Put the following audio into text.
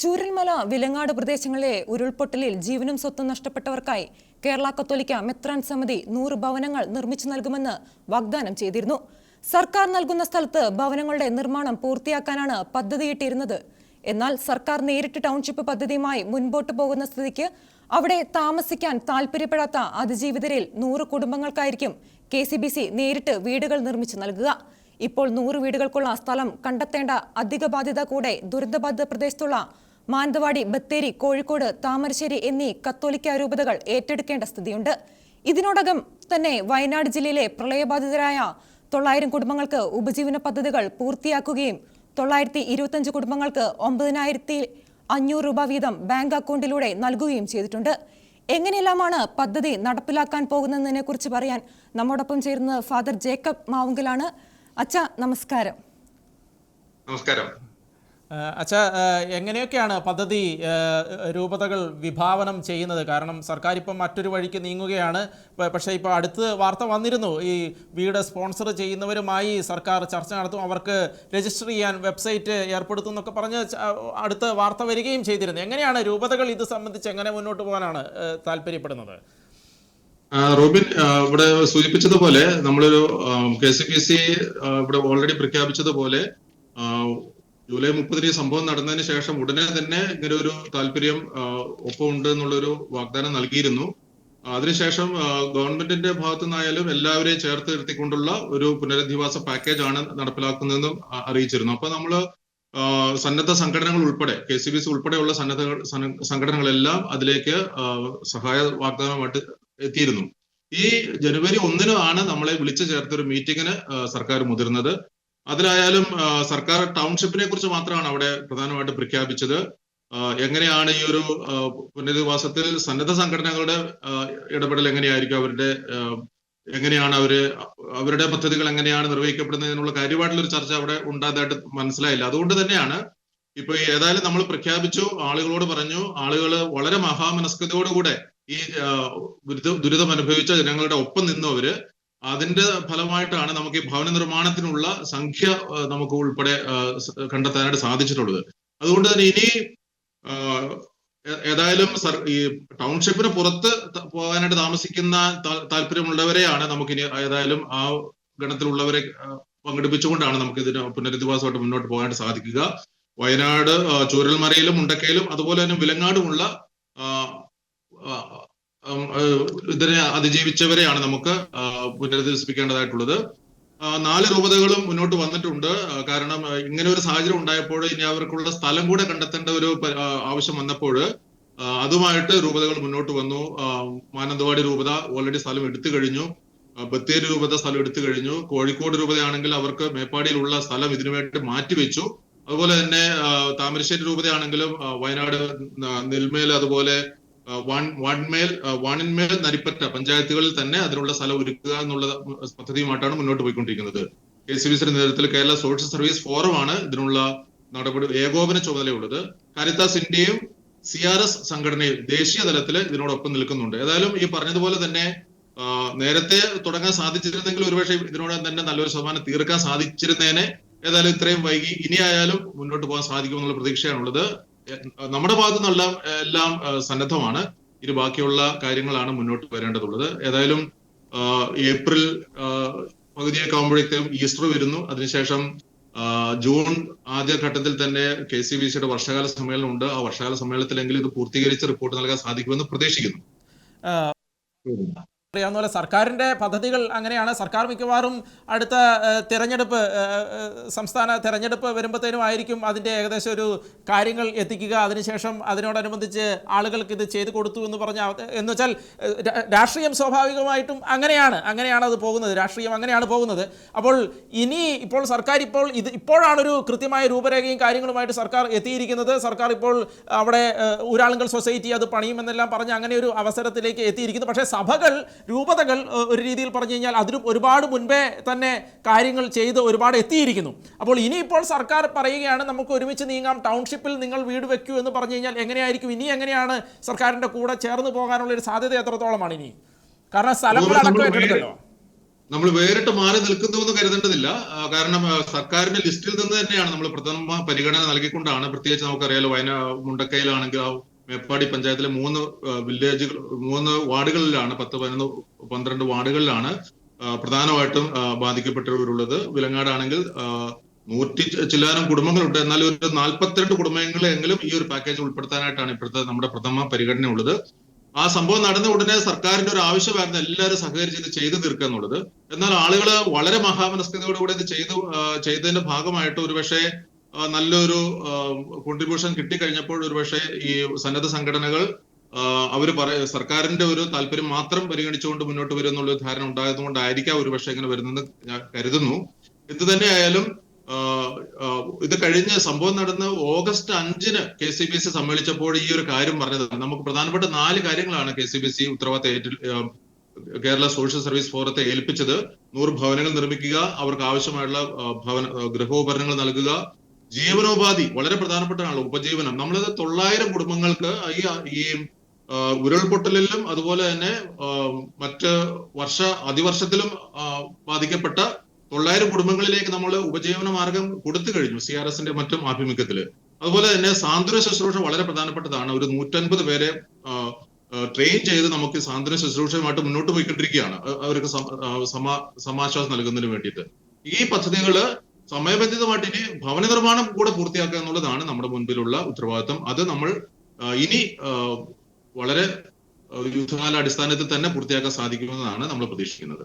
ചൂരൽമല വിലങ്ങാട് പ്രദേശങ്ങളിലെ ഉരുൾപൊട്ടലിൽ ജീവനും സ്വത്തും നഷ്ടപ്പെട്ടവർക്കായി കേരള കത്തോലിക്ക മെത്രാൻ സമിതി നൂറ് ഭവനങ്ങൾ നിർമ്മിച്ചു നൽകുമെന്ന് വാഗ്ദാനം ചെയ്തിരുന്നു. സർക്കാർ നൽകുന്ന സ്ഥലത്ത് ഭവനങ്ങളുടെ നിർമ്മാണം പൂർത്തിയാക്കാനാണ് പദ്ധതിയിട്ടിരുന്നത്. എന്നാൽ സർക്കാർ നേരിട്ട് ടൗൺഷിപ്പ് പദ്ധതിയുമായി മുൻപോട്ട് പോകുന്ന സ്ഥിതിക്ക് അവിടെ താമസിക്കാൻ താൽപ്പര്യപ്പെടാത്ത അതിജീവിതരിൽ നൂറ് കുടുംബങ്ങൾക്കായിരിക്കും കെ സി ബി സി നേരിട്ട് വീടുകൾ നിർമ്മിച്ചു നൽകുക. ഇപ്പോൾ നൂറ് വീടുകൾക്കുള്ള സ്ഥലം കണ്ടെത്തേണ്ട അധിക ബാധ്യത കൂടെ ദുരന്തബാധിത പ്രദേശത്തുള്ള മാനന്തവാടി ബത്തേരി കോഴിക്കോട് താമരശ്ശേരി എന്നീ കത്തോലിക്ക രൂപതകൾ ഏറ്റെടുക്കേണ്ട സ്ഥിതിയുണ്ട്. ഇതിനോടകം തന്നെ വയനാട് ജില്ലയിലെ പ്രളയബാധിതരായ തൊള്ളായിരം കുടുംബങ്ങൾക്ക് ഉപജീവന പദ്ധതികൾ പൂർത്തിയാക്കുകയും തൊള്ളായിരത്തി ഇരുപത്തഞ്ച് കുടുംബങ്ങൾക്ക് ഒമ്പതിനായിരത്തി അഞ്ഞൂറ് രൂപ വീതം ബാങ്ക് അക്കൗണ്ടിലൂടെ നൽകുകയും ചെയ്തിട്ടുണ്ട്. എങ്ങനെയെല്ലാമാണ് പദ്ധതി നടപ്പിലാക്കാൻ പോകുന്നതിനെ കുറിച്ച് പറയാൻ നമ്മോടൊപ്പം ചേരുന്നത് ഫാദർ ജേക്കബ് മാവുങ്കലാണ്. അച്ഛ നമസ്കാരം. നമസ്കാരം. അച്ഛ എങ്ങനെയൊക്കെയാണ് പദ്ധതി രൂപതകൾ വിഭാവനം ചെയ്യുന്നത്? കാരണം സർക്കാർ ഇപ്പം മറ്റൊരു വഴിക്ക് നീങ്ങുകയാണ്. പക്ഷേ ഇപ്പോൾ അടുത്ത് വാർത്ത വന്നിരുന്നു. ഈ വീട് സ്പോൺസർ ചെയ്യുന്നവരുമായി സർക്കാർ ചർച്ച നടത്തും. അവർക്ക് രജിസ്റ്റർ ചെയ്യാൻ വെബ്സൈറ്റ് ഏർപ്പെടുത്തും എന്നൊക്കെ പറഞ്ഞ് അടുത്ത വാർത്ത വരികയും ചെയ്തിരുന്നു. എങ്ങനെയാണ് രൂപതകൾ ഇത് സംബന്ധിച്ച് എങ്ങനെ മുന്നോട്ട് പോകാനാണ് താല്പര്യപ്പെടുന്നത്? റോബിൻ ഇവിടെ സൂചിപ്പിച്ചതുപോലെ നമ്മളൊരു കെ സി പി സി ഇവിടെ ഓൾറെഡി പ്രഖ്യാപിച്ചതുപോലെ ജൂലൈ മുപ്പതിന് ഈ സംഭവം നടന്നതിന് ശേഷം ഉടനെ തന്നെ ഇങ്ങനെ ഒരു താല്പര്യം ഒപ്പമുണ്ട് എന്നുള്ളൊരു വാഗ്ദാനം നൽകിയിരുന്നു. അതിനുശേഷം ഗവൺമെന്റിന്റെ ഭാഗത്തു നിന്നായാലും എല്ലാവരെയും ചേർത്ത് നിർത്തിക്കൊണ്ടുള്ള ഒരു പുനരധിവാസ പാക്കേജ് ആണ് നടപ്പിലാക്കുന്നതെന്നും അറിയിച്ചിരുന്നു. അപ്പൊ നമ്മൾ സന്നദ്ധ സംഘടനകൾ ഉൾപ്പെടെ കെ സി ബി സി ഉൾപ്പെടെയുള്ള സന്നദ്ധ സംഘടനകളെല്ലാം അതിലേക്ക് സഹായ വാഗ്ദാനമായിട്ട് എത്തിയിരുന്നു. ഈ ജനുവരി ഒന്നിനാണ് നമ്മളെ വിളിച്ചു ചേർത്ത ഒരു മീറ്റിംഗിന് സർക്കാർ മുതിർന്നത്. അതിലായാലും സർക്കാർ ടൗൺഷിപ്പിനെ കുറിച്ച് മാത്രമാണ് അവിടെ പ്രധാനമായിട്ട് പ്രഖ്യാപിച്ചത്. എങ്ങനെയാണ് ഈ ഒരു പുനരധിവാസത്തിൽ സന്നദ്ധ സംഘടനകളുടെ ഇടപെടൽ എങ്ങനെയായിരിക്കും? അവരുടെ എങ്ങനെയാണ് അവർ അവരുടെ പദ്ധതികൾ എങ്ങനെയാണ് നിർവഹിക്കപ്പെടുന്നതിനുള്ള കാര്യമായിട്ടുള്ള ഒരു ചർച്ച അവിടെ ഉണ്ടായതായിട്ട് മനസ്സിലായില്ല. അതുകൊണ്ട് തന്നെയാണ് ഇപ്പൊ ഏതായാലും നമ്മൾ പ്രഖ്യാപിച്ചു ആളുകളോട് പറഞ്ഞു ആളുകൾ വളരെ മഹാമനസ്കതയോടുകൂടെ ഈ ദുരിതം അനുഭവിച്ച ജനങ്ങളുടെ ഒപ്പം നിന്നവര് അതിന്റെ ഫലമായിട്ടാണ് നമുക്ക് ഈ ഭവന നിർമ്മാണത്തിനുള്ള സംഖ്യ നമുക്ക് ഉൾപ്പെടെ കണ്ടെത്താനായിട്ട് സാധിച്ചിട്ടുള്ളത്. അതുകൊണ്ട് തന്നെ ഇനി ഏതായാലും ഈ ടൗൺഷിപ്പിന് പുറത്ത് പോകാനായിട്ട് താമസിക്കുന്ന താല്പര്യമുള്ളവരെയാണ് നമുക്ക് ഇനി ഏതായാലും ആ ഗണത്തിലുള്ളവരെ പങ്കെടുപ്പിച്ചുകൊണ്ടാണ് നമുക്ക് ഇതിന് പുനരധിവാസമായിട്ട് മുന്നോട്ട് പോകാനായിട്ട് സാധിക്കുക. വയനാട് ചൂരൽമലയിലും മുണ്ടക്കയിലും അതുപോലെ തന്നെ വിലങ്ങാടുമുള്ള ഇതിനെ അതിജീവിച്ചവരെയാണ് നമുക്ക് പുനരധിവസിപ്പിക്കേണ്ടതായിട്ടുള്ളത്. നാല് രൂപതകളും മുന്നോട്ട് വന്നിട്ടുണ്ട്. കാരണം ഇങ്ങനെ ഒരു സാഹചര്യം ഉണ്ടായപ്പോൾ ഇനി അവർക്കുള്ള സ്ഥലം കൂടെ കണ്ടെത്തേണ്ട ഒരു ആവശ്യം വന്നപ്പോൾ അതുമായിട്ട് രൂപതകൾ മുന്നോട്ട് വന്നു. മാനന്തവാടി രൂപത ഓൾറെഡി സ്ഥലം എടുത്തു കഴിഞ്ഞു. ബത്തേരി രൂപത സ്ഥലം എടുത്തു കഴിഞ്ഞു. കോഴിക്കോട് രൂപതയാണെങ്കിൽ അവർക്ക് മേപ്പാടിയിലുള്ള സ്ഥലം ഇതിനു വേണ്ടി മാറ്റിവെച്ചു അതുപോലെ തന്നെ താമരശ്ശേരി രൂപതയാണെങ്കിലും വയനാട് നെൽമേൽ അതുപോലെ വാൺമേൽ വാണിന്മേൽ നരിപ്പറ്റ പഞ്ചായത്തുകളിൽ തന്നെ അതിനുള്ള സ്ഥലം ഒരുക്കുക എന്നുള്ള പദ്ധതിയുമായിട്ടാണ് മുന്നോട്ട് പോയിക്കൊണ്ടിരിക്കുന്നത്. കെ സി ബി സിയുടെ നേതൃത്വത്തിൽ കേരള സോഷ്യൽ സർവീസ് ഫോറമാണ് ഇതിനുള്ള നടപടി ഏകോപന ചുമതലയുള്ളത്. കാരിത്താസ് ഇന്ത്യയും സി ആർ എസ് സംഘടനയും ദേശീയ തലത്തിൽ ഇതിനോടൊപ്പം നിൽക്കുന്നുണ്ട്. ഏതായാലും ഈ പറഞ്ഞതുപോലെ തന്നെ നേരത്തെ തുടങ്ങാൻ സാധിച്ചിരുന്നെങ്കിൽ ഒരുപക്ഷെ ഇതിനോട് തന്നെ നല്ലൊരു ശതമാനം തീർക്കാൻ സാധിച്ചിരുന്നേനെ. ഏതായാലും ഇത്രയും വൈകി ഇനിയായാലും മുന്നോട്ട് പോകാൻ സാധിക്കുമെന്നുള്ള പ്രതീക്ഷയാണുള്ളത്. നമ്മുടെ ഭാഗത്തു നല്ല എല്ലാം സന്നദ്ധമാണ്. ഇത് ബാക്കിയുള്ള കാര്യങ്ങളാണ് മുന്നോട്ട് വരേണ്ടതുള്ളത്. ഏതായാലും ഏപ്രിൽ പകുതിയൊക്കെ ആകുമ്പോഴേക്കും ഈസ്റ്റർ വരുന്നു. അതിനുശേഷം ജൂൺ ആദ്യ ഘട്ടത്തിൽ തന്നെ കെ സി ബി സിയുടെ വർഷകാല സമ്മേളനം ഉണ്ട്. ആ വർഷകാല സമ്മേളനത്തിലെങ്കിലും ഇത് പൂർത്തീകരിച്ച് റിപ്പോർട്ട് നൽകാൻ സാധിക്കുമെന്ന് പ്രതീക്ഷിക്കുന്നു. അറിയാവുന്ന പോലെ സർക്കാരിന്റെ പദ്ധതികൾ അങ്ങനെയാണ്. സർക്കാർ മിക്കവാറും അടുത്ത തിരഞ്ഞെടുപ്പ് സംസ്ഥാന തിരഞ്ഞെടുപ്പ് വരുമ്പോഴത്തേനും ആയിരിക്കും അതിന്റെ ഏകദേശം ഒരു കാര്യങ്ങൾ എത്തിക്കുക. അതിനുശേഷം അതിനോടനുബന്ധിച്ച് ആളുകൾക്ക് ഇത് ചെയ്തു കൊടുത്തു എന്ന് പറഞ്ഞ എന്ന് വെച്ചാൽ രാഷ്ട്രീയം സ്വാഭാവികമായിട്ടും അങ്ങനെയാണ്. അങ്ങനെയാണ് അത് പോകുന്നത്. രാഷ്ട്രീയം അങ്ങനെയാണ് പോകുന്നത്. അപ്പോൾ ഇനി ഇപ്പോൾ സർക്കാർ ഇപ്പോൾ ഇത് ഇപ്പോഴാണൊരു കൃത്യമായ രൂപരേഖയും കാര്യങ്ങളുമായിട്ട് സർക്കാർ എത്തിയിരിക്കുന്നത്. സർക്കാർ ഇപ്പോൾ അവിടെ ഊരാളുങ്കൽ സൊസൈറ്റി അത് പണിയുമെന്നെല്ലാം പറഞ്ഞ് അങ്ങനെ ഒരു അവസരത്തിലേക്ക് എത്തിയിരിക്കുന്നു. പക്ഷേ സഭകൾ രൂപതകൾ ഒരു രീതിയിൽ പറഞ്ഞു കഴിഞ്ഞാൽ അതിനും ഒരുപാട് മുൻപേ തന്നെ കാര്യങ്ങൾ ചെയ്ത് ഒരുപാട് എത്തിയിരിക്കുന്നു. അപ്പോൾ ഇനിയിപ്പോൾ സർക്കാർ പറയുകയാണ് നമുക്ക് ഒരുമിച്ച് നീങ്ങാം ടൗൺഷിപ്പിൽ നിങ്ങൾ വീട് വെക്കൂ എന്ന് പറഞ്ഞു കഴിഞ്ഞാൽ എങ്ങനെയായിരിക്കും? ഇനി എങ്ങനെയാണ് സർക്കാരിന്റെ കൂടെ ചേർന്ന് പോകാനുള്ള ഒരു സാധ്യത എത്രത്തോളമാണ് ഇനി? കാരണം സ്ഥലങ്ങളടക്കം നമ്മൾ വേറിട്ട് മാറി നിൽക്കുന്നു എന്ന് കരുതേണ്ടതില്ല. കാരണം സർക്കാരിന്റെ ലിസ്റ്റിൽ നിന്ന് തന്നെയാണ് നമ്മൾ പ്രഥമ പരിഗണന നൽകിക്കൊണ്ടാണ്. പ്രത്യേകിച്ച് നമുക്കറിയാലോ വയനാ മുണ്ടക്കയിലാണെങ്കിൽ മേപ്പാടി പഞ്ചായത്തിലെ മൂന്ന് വില്ലേജുകൾ മൂന്ന് വാർഡുകളിലാണ് പത്ത് പതിനൊന്ന് പന്ത്രണ്ട് വാർഡുകളിലാണ് പ്രധാനമായിട്ടും ബാധിക്കപ്പെട്ടവരുള്ളത്. വിലങ്ങാടാണെങ്കിൽ നൂറ്റി ചില്ലാനും കുടുംബങ്ങളുണ്ട്. എന്നാൽ ഒരു നാൽപ്പത്തിരണ്ട് കുടുംബങ്ങളെങ്കിലും ഈ ഒരു പാക്കേജ് ഉൾപ്പെടുത്താനായിട്ടാണ് ഇപ്പോഴത്തെ നമ്മുടെ പ്രഥമ പരിഗണന ഉള്ളത് ആ സംഭവം നടന്ന ഉടനെ സർക്കാരിന്റെ ഒരു ആവശ്യമായിരുന്നു എല്ലാവരും സഹകരിച്ച് ഇത് ചെയ്തു തീർക്കുക എന്നുള്ളത്. എന്നാൽ ആളുകൾ വളരെ മഹാമനസ്കതയോടുകൂടി ഇത് ചെയ്തു ചെയ്തതിന്റെ ഭാഗമായിട്ട് ഒരുപക്ഷെ നല്ലൊരു കോൺട്രിബ്യൂഷൻ കിട്ടിക്കഴിഞ്ഞപ്പോൾ ഒരുപക്ഷെ ഈ സന്നദ്ധ സംഘടനകൾ അവർ പറ പറയ സർക്കാരിന്റെ ഒരു താല്പര്യം മാത്രം പരിഗണിച്ചുകൊണ്ട് മുന്നോട്ട് വരും എന്നുള്ള ധാരണ ഉണ്ടായതുകൊണ്ടായിരിക്കാം ഒരുപക്ഷെ ഇങ്ങനെ വരുന്നെന്ന് ഞാൻ കരുതുന്നു. എന്ത് തന്നെയായാലും ഇത് കഴിഞ്ഞ സംഭവം നടന്ന് ഓഗസ്റ്റ് അഞ്ചിന് കെ സി ബി സി സമ്മേളിച്ചപ്പോൾ ഈ ഒരു കാര്യം പറഞ്ഞത് നമുക്ക് പ്രധാനപ്പെട്ട നാല് കാര്യങ്ങളാണ് കെ സി ബി സി ഉത്തരവാദിത്തം ഏറ്റ കേരള സോഷ്യൽ സർവീസ് ഫോറത്തെ ഏൽപ്പിച്ചത്. നൂറ് ഭവനങ്ങൾ നിർമ്മിക്കുക അവർക്ക് ആവശ്യമായുള്ള ഭവന ഗൃഹോപകരണങ്ങൾ നൽകുക ജീവനോപാധി വളരെ പ്രധാനപ്പെട്ടതാണ് ഉപജീവനം. നമ്മളത് തൊള്ളായിരം കുടുംബങ്ങൾക്ക് ഈ ഈ ഉരുൾപൊട്ടലിലും അതുപോലെ തന്നെ മറ്റ് വർഷ അതിവർഷത്തിലും ബാധിക്കപ്പെട്ട തൊള്ളായിരം കുടുംബങ്ങളിലേക്ക് നമ്മൾ ഉപജീവന മാർഗം കൊടുത്തു കഴിഞ്ഞു സി ആർ എസിന്റെ മറ്റും ആഭിമുഖ്യത്തിൽ അതുപോലെ തന്നെ സാന്ത്വന ശുശ്രൂഷ വളരെ പ്രധാനപ്പെട്ടതാണ്. ഒരു നൂറ്റൻപത് പേരെ ട്രെയിൻ ചെയ്ത് നമുക്ക് സാന്ത്വന ശുശ്രൂഷയുമായിട്ട് മുന്നോട്ട് പോയിക്കൊണ്ടിരിക്കുകയാണ്. അവർക്ക് സമാശ്വാസം നൽകുന്നതിന് വേണ്ടിയിട്ട്. ഈ പദ്ധതികൾ സമയബന്ധിതമായിട്ട് ഇനി ഭവന നിർമ്മാണം കൂടെ പൂർത്തിയാക്കുക എന്നുള്ളതാണ് നമ്മുടെ മുൻപിലുള്ള ഉത്തരവാദിത്വം. അത് നമ്മൾ ഇനി വളരെ യുദ്ധകാല അടിസ്ഥാനത്തിൽ തന്നെ പൂർത്തിയാക്കാൻ സാധിക്കുമെന്നാണ് നമ്മൾ പ്രതീക്ഷിക്കുന്നത്.